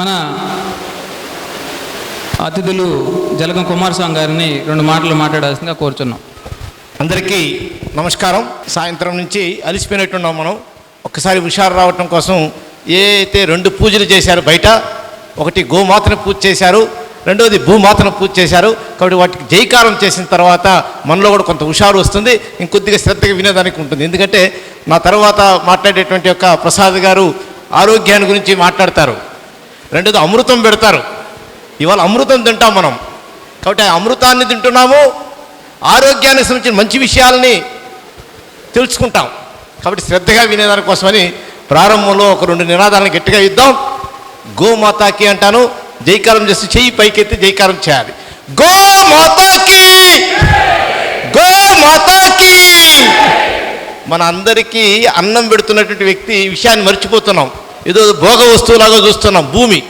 మన అతిథులు జలగం కుమారస్వామి గారిని రెండు మాటలు మాట్లాడాల్సిందిగా కోరుచున్నాం. అందరికీ నమస్కారం. సాయంత్రం నుంచి అలిసిపోయినట్టున్నాం మనం. ఒక్కసారి హుషారు రావటం కోసం ఏ అయితే రెండు పూజలు చేశారు బయట ఒకటి గోమాతను పూజ చేశారు రెండవది భూమాతను పూజ చేశారు. కాబట్టి వాటికి జైకారం చేసిన తర్వాత మనలో కూడా కొంత హుషారు వస్తుంది ఇంకొద్దిగా శ్రద్ధగా వినేదానికి ఉంటుంది. ఎందుకంటే నా తర్వాత మాట్లాడేటువంటి యొక్క ప్రసాద్ గారు ఆరోగ్యాన్ని గురించి మాట్లాడతారు. రెండోది అమృతం పెడతారు. ఇవాళ అమృతం తింటాం మనం. కాబట్టి ఆ అమృతాన్ని తింటున్నాము ఆరోగ్యానికి సంబంధించిన మంచి విషయాలని తెలుసుకుంటాం. కాబట్టి శ్రద్ధగా వినేదానికోసమని ప్రారంభంలో ఒక రెండు నినాదాలను గట్టిగా ఇద్దాం. గోమాతాకి అంటాను జైకారం చేసి చెయ్యి పైకెత్తి జైకారం చేయాలి. గోమాతాకి! గోమాతాకి! మన అందరికీ అన్నం పెడుతున్నటువంటి వ్యక్తి ఈ విషయాన్ని మర్చిపోతున్నాం. ఏదో భోగ వస్తువులాగా చూస్తున్నాం భూమి.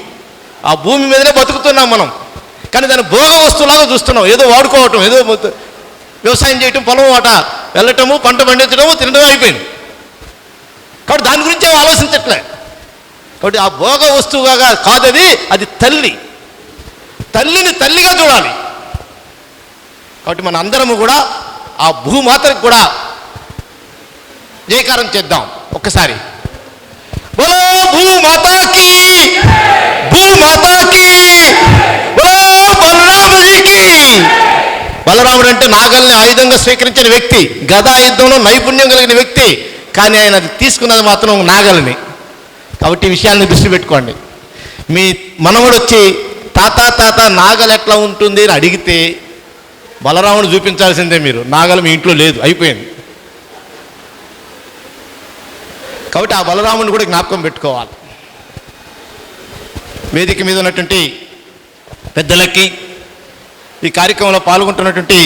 ఆ భూమి మీదనే బతుకుతున్నాం మనం. కానీ దాన్ని భోగ వస్తువులాగా చూస్తున్నాం. ఏదో వాడుకోవటం ఏదో వ్యవసాయం చేయటం పొలం వాట వెళ్ళటము పంట పండించడము తినడం అయిపోయింది. కాబట్టి దాని గురించి ఆలోచించట్లే. కాబట్టి ఆ భోగ వస్తువుగా కాదది అది తల్లి. తల్లిని తల్లిగా చూడాలి. కాబట్టి మన అందరము కూడా ఆ భూమాతకు కూడా జయకారం చేద్దాం. ఒక్కసారి. బలో భూమాతాకి భూమాతాకి బలో బలరాముడికి బలరాముడు అంటే నాగల్ని ఆయుధంగా స్వీకరించిన వ్యక్తి గదా యుద్ధంలో నైపుణ్యం కలిగిన వ్యక్తి కానీ ఆయన అది తీసుకున్నది మాత్రం నాగల్ని. కాబట్టి ఈ విషయాన్ని దృష్టి పెట్టుకోండి. మీ మనవడు వచ్చి తాత తాత నాగలు ఎట్లా ఉంటుంది? అని అడిగితే బలరాముడు చూపించాల్సిందే మీరు నాగలు మీ ఇంట్లో లేదు. అయిపోయింది. కాబట్టి ఆ బలరాముని కూడా జ్ఞాపకం పెట్టుకోవాలి. వేదిక మీద ఉన్నటువంటి పెద్దలకి ఈ కార్యక్రమంలో పాల్గొంటున్నటువంటి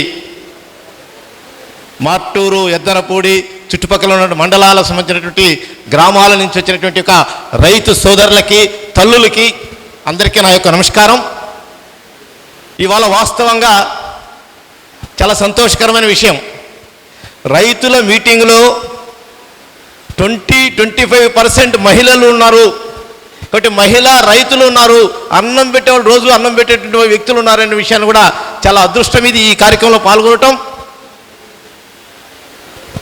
మార్టూరు ఎద్దనపూడి చుట్టుపక్కల ఉన్న మండలాలకు సంబంధించినటువంటి గ్రామాల నుంచి వచ్చినటువంటి ఒక రైతు సోదరులకి తల్లులకి అందరికీ నా యొక్క నమస్కారం. ఇవాళ వాస్తవంగా చాలా సంతోషకరమైన విషయం. రైతుల మీటింగ్లో ట్వంటీ ట్వంటీ ఫైవ్ పర్సెంట్ మహిళలు ఉన్నారు. కాబట్టి మహిళా రైతులు ఉన్నారు. అన్నం పెట్టేవాళ్ళు రోజు అన్నం పెట్టేటువంటి వ్యక్తులు ఉన్నారనే విషయాన్ని కూడా చాలా అదృష్టం ఇది ఈ కార్యక్రమంలో పాల్గొనటం.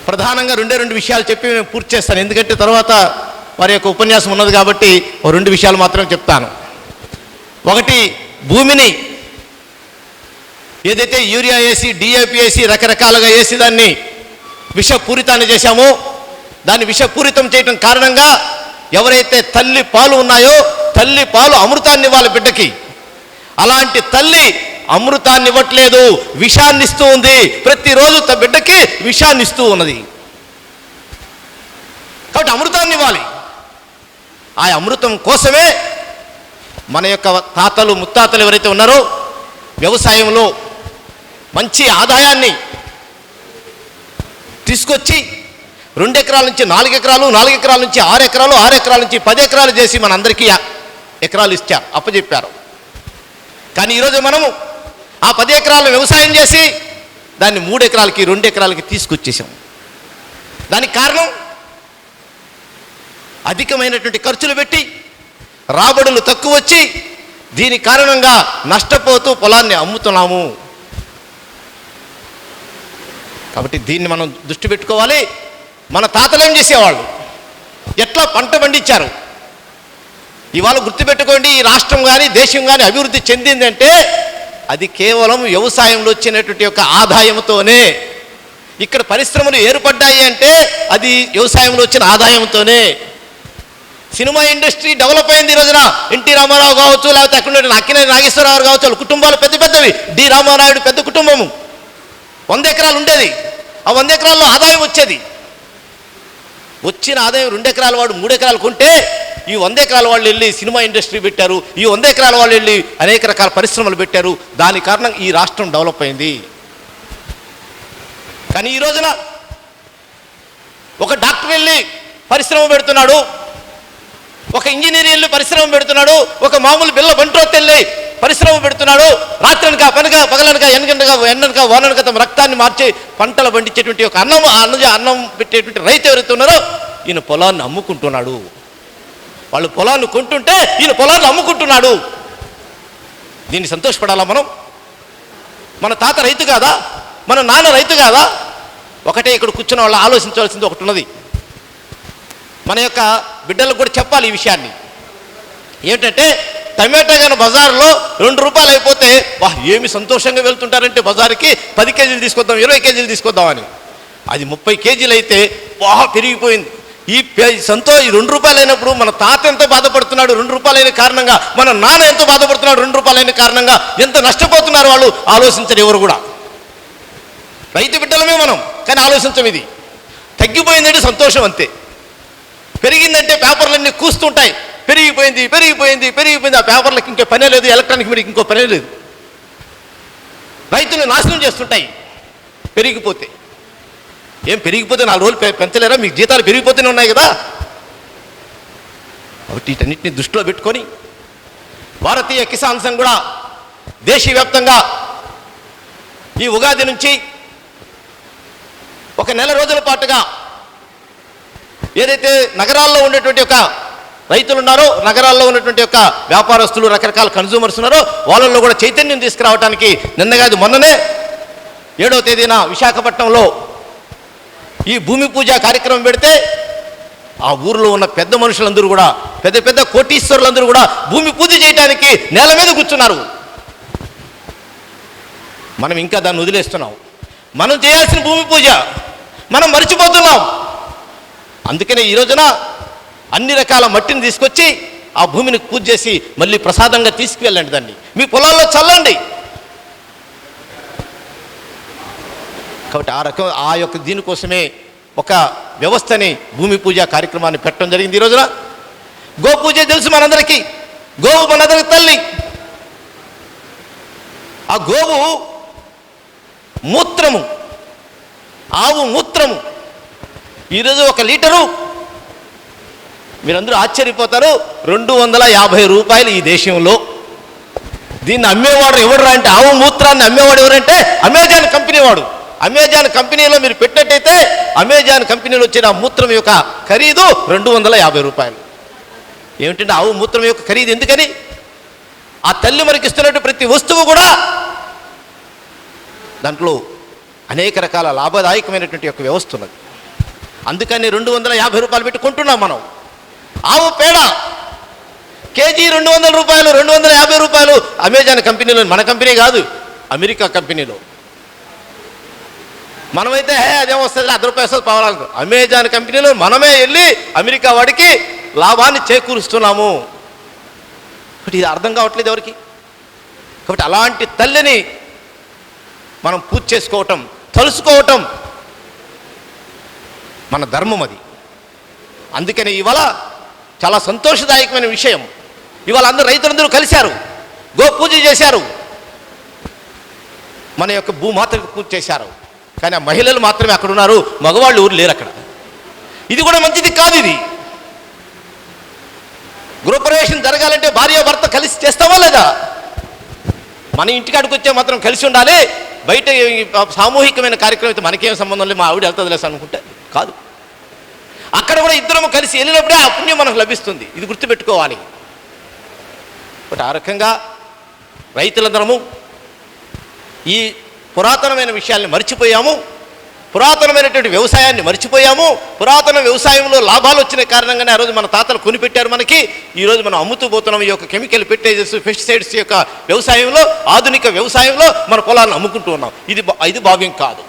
ప్రధానంగా రెండే రెండు విషయాలు చెప్పి నేను పూర్తి చేస్తాను. ఎందుకంటే తర్వాత వారి యొక్క ఉపన్యాసం ఉన్నది కాబట్టి ఓ రెండు విషయాలు మాత్రం చెప్తాను. ఒకటి భూమిని ఏదైతే యూరియా వేసి డిఏపి వేసి రకరకాలుగా వేసి దాన్ని విషపూరితాన్ని చేశామో దాన్ని విషపూరితం చేయటం కారణంగా ఎవరైతే తల్లి పాలు ఉన్నాయో తల్లి పాలు అమృతాన్ని ఇవ్వాలి బిడ్డకి. అలాంటి తల్లి అమృతాన్ని ఇవ్వట్లేదు విషాన్ని ఇస్తూ ఉంది. ప్రతిరోజు తన బిడ్డకి విషాన్ని ఇస్తూ ఉన్నది. కాబట్టి అమృతాన్ని ఇవ్వాలి. ఆ అమృతం కోసమే మన యొక్క తాతలు ముత్తాతలు ఎవరైతే ఉన్నారో వ్యవసాయంలో మంచి ఆదాయాన్ని తీసుకొచ్చి రెండు ఎకరాల నుంచి నాలుగు ఎకరాలు నాలుగు ఎకరాల నుంచి ఆరు ఎకరాలు ఆరు ఎకరాల నుంచి పది ఎకరాలు చేసి మనందరికీ ఎకరాలు ఇచ్చారు అప్పచెప్పారు కానీ ఈరోజు మనము ఆ పది ఎకరాలు వ్యవసాయం చేసి దాన్ని మూడు ఎకరాలకి రెండు ఎకరాలకి తీసుకొచ్చేసాం. దానికి కారణం అధికమైనటువంటి ఖర్చులు పెట్టి రాబడులు తక్కువ వచ్చి దీని కారణంగా నష్టపోతూ పొలాన్ని అమ్ముతున్నాము. కాబట్టి దీన్ని మనం దృష్టి పెట్టుకోవాలి. మన తాతలు ఏం చేసేవాళ్ళు? ఎట్లా పంట పండించారు? ఇవాళ గుర్తుపెట్టుకోండి ఈ రాష్ట్రం కానీ దేశం కానీ అభివృద్ధి చెందిందంటే అది కేవలం వ్యవసాయంలో వచ్చినటువంటి యొక్క ఆదాయంతోనే. ఇక్కడ పరిశ్రమలు ఏర్పడ్డాయి అంటే అది వ్యవసాయంలో వచ్చిన ఆదాయంతోనే. సినిమా ఇండస్ట్రీ డెవలప్ అయింది ఈ రోజున. ఎన్టీ రామారావు కావచ్చు లేకపోతే అక్కడ ఉన్న అక్కినేని నాగేశ్వరరావు కావచ్చు వాళ్ళ కుటుంబాలు పెద్ద పెద్దవి. డి రామారాయుడు పెద్ద కుటుంబము. వంద ఎకరాలు ఉండేది. ఆ వంద ఎకరాల్లో ఆదాయం వచ్చేది. వచ్చిన ఆదాయం రెండు ఎకరాల వాడు మూడు ఎకరాలు కొంటే ఈ వంద ఎకరాల వాళ్ళు వెళ్ళి సినిమా ఇండస్ట్రీ పెట్టారు ఈ వంద ఎకరాల వాళ్ళు వెళ్ళి అనేక రకాల పరిశ్రమలు పెట్టారు. దాని కారణంగా ఈ రాష్ట్రం డెవలప్ అయింది. కానీ ఈ రోజున ఒక డాక్టర్ వెళ్ళి పరిశ్రమ పెడుతున్నాడు ఒక ఇంజనీర్ వెళ్ళి పరిశ్రమ పెడుతున్నాడు ఒక మామూలు బిల్ల బంట్రోత్ వెళ్ళి పరిశ్రమ పెడుతున్నాడు. రాత్రనక పనక పగలనక ఎనగనక ఎండనక వాననక తమ రక్తాన్ని మార్చి పంటలు పండించేటువంటి ఒక అన్నం అన్న అన్నం పెట్టేటువంటి రైతు ఎవరైతే ఈయన పొలాన్ని అమ్ముకుంటున్నాడు. వాళ్ళు పొలాన్ని కొంటుంటే ఈయన పొలాన్ని అమ్ముకుంటున్నాడు. దీన్ని సంతోషపడాలా మనం? మన తాత రైతు కాదా? మన నాన్న రైతు కాదా? ఒకటే ఇక్కడ కూర్చున్న వాళ్ళు ఆలోచించవలసింది ఒకటి ఉన్నది. మన యొక్క బిడ్డలకు కూడా చెప్పాలి ఈ విషయాన్ని. ఏంటంటే టమాటా కానీ బజార్లో రెండు రూపాయలు అయిపోతే వా ఏమి సంతోషంగా వెళ్తుంటారంటే బజార్కి పది కేజీలు తీసుకొద్దాం ఇరవై కేజీలు తీసుకొద్దామని అది ముప్పై కేజీలు అయితే బాగా పెరిగిపోయింది. ఈ పే- సంతో ఈ రెండు రూపాయలు అయినప్పుడు మన తాత ఎంతో బాధపడుతున్నాడు రెండు రూపాయలైన కారణంగా మన నాన్న ఎంతో బాధపడుతున్నాడు రెండు రూపాయలైన కారణంగా ఎంత నష్టపోతున్నారు వాళ్ళు ఆలోచించరు ఎవరు కూడా. రైతు బిడ్డలమే మనం కానీ ఆలోచించం ఇది. తగ్గిపోయిందంటే సంతోషం అంతే. పెరిగిందంటే పేపర్లన్నీ కూస్తుంటాయి. పెరిగిపోయింది పెరిగిపోయింది పెరిగిపోయింది. ఆ పేపర్లకు ఇంకా పనే లేదు ఎలక్ట్రానిక్ మీడియాకి ఇంకో పనే లేదు. రైతులు నాశనం చేస్తుంటాయి. పెరిగిపోతే. ఏం పెరిగిపోతే నాలుగు రోజులు పెంచలేరా? మీకు జీతాలు పెరిగిపోతూనే ఉన్నాయి కదా. కాబట్టి వీటన్నిటిని దృష్టిలో పెట్టుకొని భారతీయ కిసాన్ సంఘ్ కూడా దేశవ్యాప్తంగా ఈ ఉగాది నుంచి ఒక నెల రోజుల పాటుగా ఏదైతే నగరాల్లో ఉండేటువంటి ఒక రైతులు ఉన్నారో నగరాల్లో ఉన్నటువంటి యొక్క వ్యాపారస్తులు రకరకాల కన్జ్యూమర్స్ ఉన్నారో వాళ్ళల్లో కూడా చైతన్యం తీసుకురావడానికి నిన్నగాది మొన్ననే ఏడవ తేదీన విశాఖపట్నంలో ఈ భూమి పూజ కార్యక్రమం పెడితే ఆ ఊరిలో ఉన్న పెద్ద మనుషులందరూ కూడా పెద్ద పెద్ద కోటీశ్వరులందరూ కూడా భూమి పూజ చేయడానికి నేల మీద కూర్చున్నారు. మనం ఇంకా దాన్ని వదిలేస్తున్నాం. మనం చేయాల్సిన భూమి పూజ మనం మర్చిపోతున్నాం. అందుకనే ఈ రోజున అన్ని రకాల మట్టిని తీసుకొచ్చి ఆ భూమిని పూజ చేసి మళ్ళీ ప్రసాదంగా తీసుకువెళ్ళండి దాన్ని. మీ పొలాల్లో చల్లండి. కాబట్టి ఆ రకం ఆ యొక్క దీనికోసమే ఒక వ్యవస్థని భూమి పూజ కార్యక్రమాన్ని పెట్టడం జరిగింది ఈ రోజున. గో పూజ తెలుసు మనందరికీ. గోవు మనందరికి తల్లి. ఆ గోవు మూత్రము. ఆవు మూత్రము. ఈరోజు ఒక లీటరు మీరందరూ ఆశ్చర్యపోతారు. రెండు వందల యాభై రూపాయలు ఈ దేశంలో. దీన్ని అమ్మేవాడు ఎవడురా అంటే ఆవు మూత్రాన్ని అమ్మేవాడు ఎవరంటే అమెజాన్ కంపెనీ వాడు. అమెజాన్ కంపెనీలో మీరు పెట్టినట్టయితే అమెజాన్ కంపెనీలో వచ్చిన మూత్రం యొక్క ఖరీదు రెండు వందల యాభై రూపాయలు. ఏమిటంటే ఆవు మూత్రం యొక్క ఖరీదు ఎందుకని? ఆ తల్లి మనకి ఇస్తున్నట్టు ప్రతి వస్తువు కూడా దాంట్లో అనేక రకాల లాభదాయకమైనటువంటి యొక్క వ్యవస్థ ఉన్నది. అందుకని రెండు వందల యాభై రూపాయలు పెట్టి కొంటున్నాం మనం. ఆవు పేడ. కేజీ రెండు వందల రూపాయలు రెండు వందల యాభై రూపాయలు అమెజాన్ కంపెనీలో మన కంపెనీ కాదు అమెరికా కంపెనీలో. మనమైతే హే అదేం వస్తుంది అర్ధ రూపాయలు వస్తుంది పవరాలు. అమెజాన్ కంపెనీలో మనమే వెళ్ళి అమెరికా వాడికి లాభాన్ని చేకూరుస్తున్నాము. కాబట్టి ఇది అర్థం కావట్లేదు ఎవరికి? కాబట్టి అలాంటి తల్లిని మనం పూజ చేసుకోవటం తలుసుకోవటం మన ధర్మం అది. అందుకని ఇవాళ చాలా సంతోషదాయకమైన విషయం. ఇవాళ అందరూ రైతులందరూ కలిశారు. గో పూజ చేశారు. మన యొక్క భూమాతకు పూజ చేశారు. కానీ ఆ మహిళలు మాత్రమే అక్కడ ఉన్నారు. మగవాళ్ళు ఊరు లేరు అక్కడ. ఇది కూడా మంచిది కాదు ఇది. గృహప్రవేశం జరగాలంటే భార్య భర్త కలిసి చేస్తావా లేదా? మన ఇంటికాడికి వచ్చే మాత్రం కలిసి ఉండాలి. బయట సామూహికమైన కార్యక్రమం అయితే మనకేం సంబంధం లేదు. మా ఆవిడ వెళ్తుంది లేదు అనుకుంటే. కాదు. అక్కడ కూడా ఇద్దరము కలిసి వెళ్ళినప్పుడే ఆ పుణ్యం మనకు లభిస్తుంది. ఇది గుర్తుపెట్టుకోవాలి. బట్ ఆ రకంగా రైతులందరము ఈ పురాతనమైన విషయాల్ని మర్చిపోయాము. పురాతనమైనటువంటి వ్యవసాయాన్ని మర్చిపోయాము. పురాతన వ్యవసాయంలో లాభాలు వచ్చిన కారణంగానే ఆ రోజు మన తాతలు కొనిపెట్టారు మనకి. ఈరోజు మనం అమ్ముతూ పోతున్నాం ఈ యొక్క కెమికల్ ఫెర్టిలైజర్స్ పెస్టిసైడ్స్ యొక్క వ్యవసాయంలో ఆధునిక వ్యవసాయంలో మన పొలాలను అమ్ముకుంటూ ఉన్నాం. ఇది ఇది భావ్యం కాదు.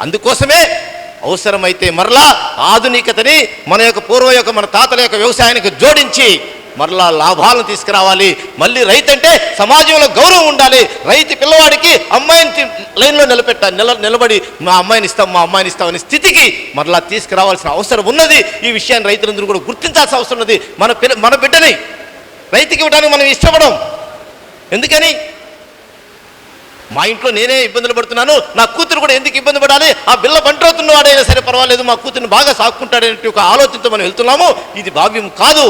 అందుకోసమే అవసరమైతే మరలా ఆధునికతని మన యొక్క పూర్వ యొక్క మన తాతల యొక్క వ్యవసాయానికి జోడించి మరలా లాభాలను తీసుకురావాలి. మళ్ళీ రైతు అంటే సమాజంలో గౌరవం ఉండాలి. రైతు పిల్లవాడికి అమ్మాయిని లైన్లో నిలబెట్టాలి నిల నిలబడి మా అమ్మాయిని ఇస్తాం మా అమ్మాయిని ఇస్తాం అనే స్థితికి మరలా తీసుకురావాల్సిన అవసరం ఉన్నది. ఈ విషయాన్ని రైతులందరూ కూడా గుర్తించాల్సిన అవసరం ఉన్నది. మన పిల్ల మన బిడ్డని రైతుకి ఇవ్వడానికి మనం ఇష్టపడం. ఎందుకని? మా ఇంట్లో నేనే ఇబ్బందులు పడుతున్నాను నా కూతురు కూడా ఎందుకు ఇబ్బంది పడాలి? ఆ బిల్ల బంటవుతున్న వాడైనా సరే పర్వాలేదు మా కూతురుని బాగా సాక్కుంటాడనే ఒక ఆలోచనతో మనం వెళ్తున్నాము. ఇది భావ్యం కాదు.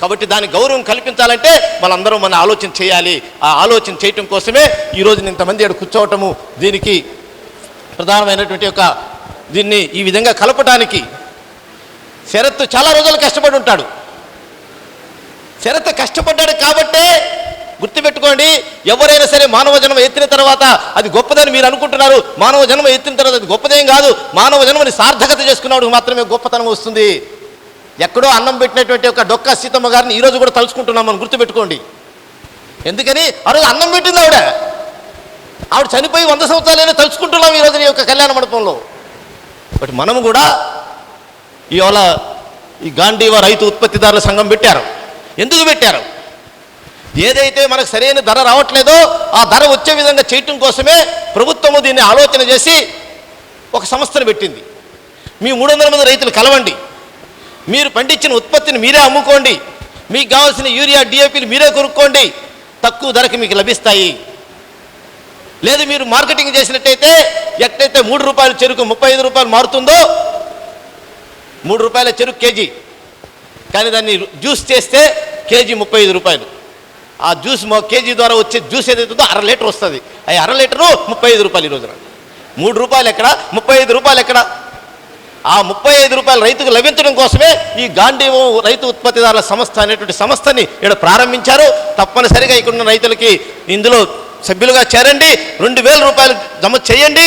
కాబట్టి దాని గౌరవం కల్పించాలంటే మనందరం మన ఆలోచన చేయాలి. ఆ ఆలోచన చేయటం కోసమే ఈరోజు ఇంతమంది ఇక్కడ కూర్చోవటము దీనికి ప్రధానమైనటువంటి ఒక దీన్ని ఈ విధంగా కలపటానికి శరత్ చాలా రోజులు కష్టపడి ఉంటాడు. శరత్ కష్టపడ్డాడు కాబట్టే గుర్తుపెట్టుకోండి ఎవరైనా సరే మానవ జన్మ ఎత్తిన తర్వాత అది గొప్పదని మీరు అనుకుంటున్నారు. మానవ జన్మ ఎత్తిన తర్వాత అది గొప్పదేం కాదు. మానవ జన్మని సార్థకత చేసుకున్నవాడు మాత్రమే గొప్పతనం వస్తుంది. ఎక్కడో అన్నం పెట్టినటువంటి ఒక డొక్క సీతమ్మ గారిని ఈరోజు కూడా తలుచుకుంటున్నాం మనం గుర్తుపెట్టుకోండి. ఎందుకని? ఆ రోజు అన్నం పెట్టింది ఆవిడ. ఆవిడ చనిపోయి వంద సంవత్సరాలైనా తలుచుకుంటున్నాం ఈరోజు ఈ యొక్క కళ్యాణ మండపంలో. బట్ మనము కూడా ఇవాళ ఈ గాంధీవ రైతు ఉత్పత్తిదారుల సంఘం పెట్టారు. ఎందుకు పెట్టారు? ఏదైతే మనకు సరైన ధర రావట్లేదో ఆ ధర వచ్చే విధంగా చేయటం కోసమే ప్రభుత్వము దీన్ని ఆలోచన చేసి ఒక సంస్థను పెట్టింది. మీ మూడు వందల మంది రైతులు కలవండి. మీరు పండించిన ఉత్పత్తిని మీరే అమ్ముకోండి. మీకు కావాల్సిన యూరియా డిఏపీలు మీరే కొనుక్కోండి. తక్కువ ధరకు మీకు లభిస్తాయి. లేదు మీరు మార్కెటింగ్ చేసినట్టయితే ఎక్కడైతే మూడు రూపాయల చెరుకు ముప్పై ఐదు రూపాయలు మారుతుందో మూడు రూపాయల చెరుకు కేజీ. కానీ దాన్ని జ్యూస్ చేస్తే కేజీ ముప్పై ఐదు రూపాయలు. ఆ జ్యూస్ కేజీ ద్వారా వచ్చే జ్యూస్ ఏదైతే అర లీటర్ వస్తుంది. ఆ అర లీటరు ముప్పై ఐదు రూపాయలు ఈరోజు మూడు రూపాయలు ఎక్కడ? ముప్పై ఐదు రూపాయలు ఎక్కడ? ఆ ముప్పై ఐదు రూపాయలు రైతుకు లభించడం కోసమే ఈ గాంధీవం రైతు ఉత్పత్తిదారుల సంస్థ అనేటువంటి సంస్థని ఇక్కడ ప్రారంభించారు. తప్పనిసరిగా ఇక్కడ ఉన్న రైతులకి ఇందులో సభ్యులుగా చేరండి. రెండు వేల రూపాయలు జమ చేయండి.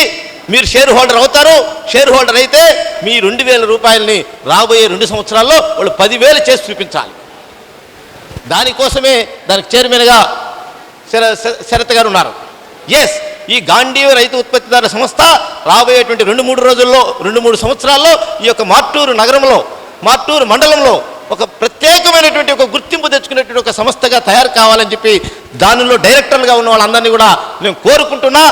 మీరు షేర్ హోల్డర్ అవుతారు. షేర్ హోల్డర్ అయితే మీ రెండు వేల రూపాయలని రాబోయే రెండు సంవత్సరాల్లో వాళ్ళు పదివేలు చేసి చూపించాలి. దానికోసమే దానికి చైర్మన్గా శర శరత్ గారు ఉన్నారు. ఎస్ ఈ గాంధీవ రైతు ఉత్పత్తిదారుల సంస్థ రాబోయేటువంటి రెండు మూడు రోజుల్లో రెండు మూడు సంవత్సరాల్లో ఈ యొక్క మార్టూరు నగరంలో మార్టూరు మండలంలో ఒక ప్రత్యేకమైనటువంటి ఒక గుర్తింపు తెచ్చుకునేటువంటి ఒక సంస్థగా తయారు కావాలని చెప్పి దానిలో డైరెక్టర్లుగా ఉన్న వాళ్ళందరినీ కూడా నేను కోరుకుంటున్నా.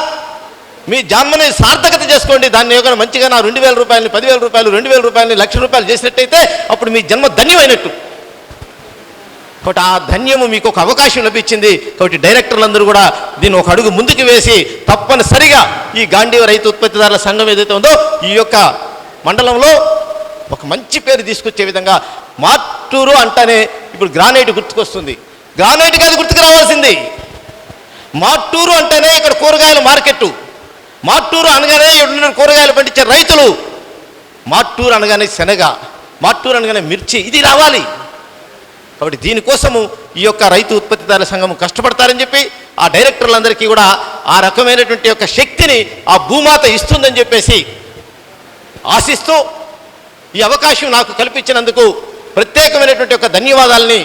మీ జన్మని సార్థకత చేసుకోండి. దాన్ని యొక్క మంచిగా నా రెండు వేల రూపాయలని పదివేల రూపాయలు రెండు వేల రూపాయలని లక్ష రూపాయలు చేసినట్టయితే అప్పుడు మీ జన్మ ధన్యమైనట్టు. కాబట్టి ఆ ధన్యము మీకు ఒక అవకాశం లభించింది. కాబట్టి డైరెక్టర్లందరూ కూడా దీన్ని ఒక అడుగు ముందుకు వేసి తప్పనిసరిగా ఈ గాంధీవ రైతు ఉత్పత్తిదారుల సంఘం ఏదైతే ఉందో ఈ యొక్క మండలంలో ఒక మంచి పేరు తీసుకొచ్చే విధంగా మార్టూరు అంటేనే ఇప్పుడు గ్రానైట్ గుర్తుకొస్తుంది. గ్రానైట్ కాదు గుర్తుకు రావాల్సింది. మార్టూరు అంటేనే ఇక్కడ కూరగాయల మార్కెట్ మార్టూరు అనగానే ఇక్కడ కూరగాయలు పండించే రైతులు. మార్టూరు అనగానే శనగ. మార్టూరు అనగానే మిర్చి. ఇది రావాలి. కాబట్టి దీనికోసము ఈ యొక్క రైతు ఉత్పత్తిదారుల సంఘం కష్టపడతారని చెప్పి ఆ డైరెక్టర్లందరికీ కూడా ఆ రకమైనటువంటి యొక్క శక్తిని ఆ భూమాత ఇస్తుందని చెప్పేసి ఆశిస్తూ ఈ అవకాశం నాకు కల్పించినందుకు ప్రత్యేకమైనటువంటి యొక్క ధన్యవాదాలని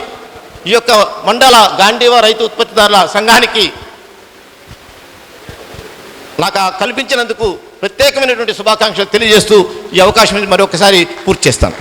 ఈ యొక్క మండల గాంధీవ రైతు ఉత్పత్తిదారుల సంఘానికి నాకు కల్పించినందుకు ప్రత్యేకమైనటువంటి శుభాకాంక్షలు తెలియజేస్తూ ఈ అవకాశం మరొకసారి పూర్తి చేస్తాను.